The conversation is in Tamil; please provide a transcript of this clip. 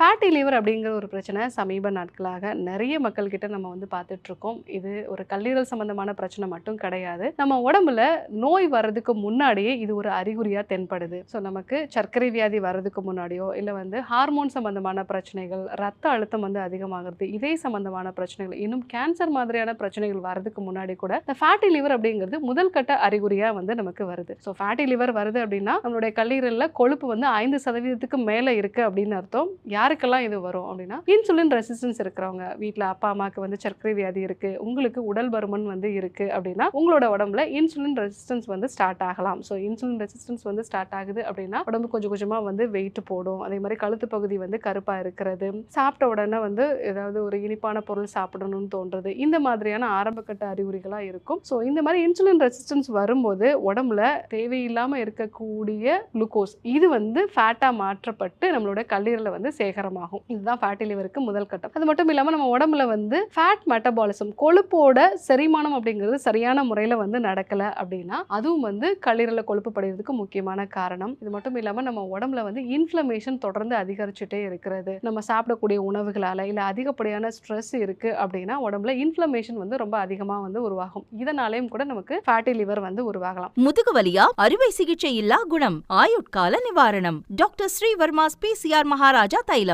ஃபேட்டி லிவர் அப்படிங்கிற ஒரு பிரச்சனை சமீப நாட்களாக நிறைய மக்கள்கிட்ட நம்ம வந்து பார்த்துட்ருக்கோம். இது ஒரு கல்லீரல் சம்மந்தமான பிரச்சனை மட்டும் கிடையாது. நம்ம உடம்புல நோய் வர்றதுக்கு முன்னாடியே இது ஒரு அறிகுறியாக தென்படுது. ஸோ நமக்கு சர்க்கரை வியாதி வர்றதுக்கு முன்னாடியோ இல்லை வந்து ஹார்மோன் சம்மந்தமான பிரச்சனைகள் ரத்த அழுத்தம் வந்து அதிகமாகிறது இதே சம்மந்தமான பிரச்சனைகள் இன்னும் கேன்சர் மாதிரியான பிரச்சனைகள் வர்றதுக்கு முன்னாடி கூட இந்த ஃபேட்டி லிவர் அப்படிங்கிறது முதல் கட்ட அறிகுறியாக வந்து நமக்கு வருது. ஸோ ஃபேட்டி லிவர் வருது அப்படின்னா நம்மளுடைய கல்லீரலில் கொழுப்பு வந்து ஐந்து சதவீதத்துக்கு மேலே இருக்குது அப்படின்னு அர்த்தம். யார் யாருக்கெல்லாம் இது வரும் அப்படின்னா இன்சுலின் ரெசிஸ்டன்ஸ் இருக்கிறவங்க வீட்டில் அப்பா அம்மாவுக்கு வந்து சர்க்கரை வியாதி இருக்கு உங்களுக்கு உடல் பருமன் வந்து இருக்கு அப்படின்னா உங்களோட உடம்புல இன்சுலின் ரெசிஸ்டன்ஸ் வந்து ஸ்டார்ட் ஆகலாம். ஸோ இன்சுலின் ரெசிஸ்டன்ஸ் வந்து ஸ்டார்ட் ஆகுது அப்படின்னா உடம்பு கொஞ்சம் கொஞ்சமாக வந்து வெயிட் போடும். அதே மாதிரி கழுத்து பகுதி வந்து கருப்பாக இருக்கிறது. சாப்பிட்ட உடனே வந்து ஏதாவது ஒரு இனிப்பான பொருள் சாப்பிடணும்னு தோன்றது. இந்த மாதிரியான ஆரம்பக்கட்ட அறிகுறிகளாக இருக்கும். ஸோ இந்த மாதிரி இன்சுலின் ரெசிஸ்டன்ஸ் வரும்போது உடம்புல தேவையில்லாமல் இருக்கக்கூடிய குளுக்கோஸ் இது வந்து ஃபேட்டாக மாற்றப்பட்டு நம்மளோட கல்லீரலில் வந்து சேகரமாகும் இதுதான் ஃபேட்டி லிவருக்கு முதல் கட்டம். அது மட்டும் இல்லாமல் நம்ம உடம்புல வந்து ஃபேட் மெட்டபாலிசம் கொழுப்போட செரிமானம் அப்படிங்கிறது சரியான முறையில் வந்து நடக்கலை அப்படின்னா அதுவும் வந்து கல்லீரலில் கொழுப்பு படைகிறதுக்கு முக்கியமான காரணம். இது மட்டும் இல்லாமல் நம்ம உடம்புல வந்து இன்ஃப்ளமேஷன் தொடர்ந்து அதிகரிச்சுட்டே இருக்கிறது. நம்ம சாப்பிடக்கூடிய உணவுகளால் இல்லை அதிகப்படியான ஸ்ட்ரெஸ் இருக்குது அப்படின்னா உடம்புல இன்ஃப்ளமேஷன் வந்து ரொம்ப அதிகமாக வந்து உருவாகும். இதனாலேயும் கூட நமக்கு ஃபேட்டி லிவர் வந்து உருவாகலாம். முதுகு வலியா அறுவை சிகிச்சை இல்லா குணம் ஆயுட்கால நிவாரணம். டாக்டர் ஸ்ரீவர்மாஸ் பிசிஆர் மகாராஜா தைலம்.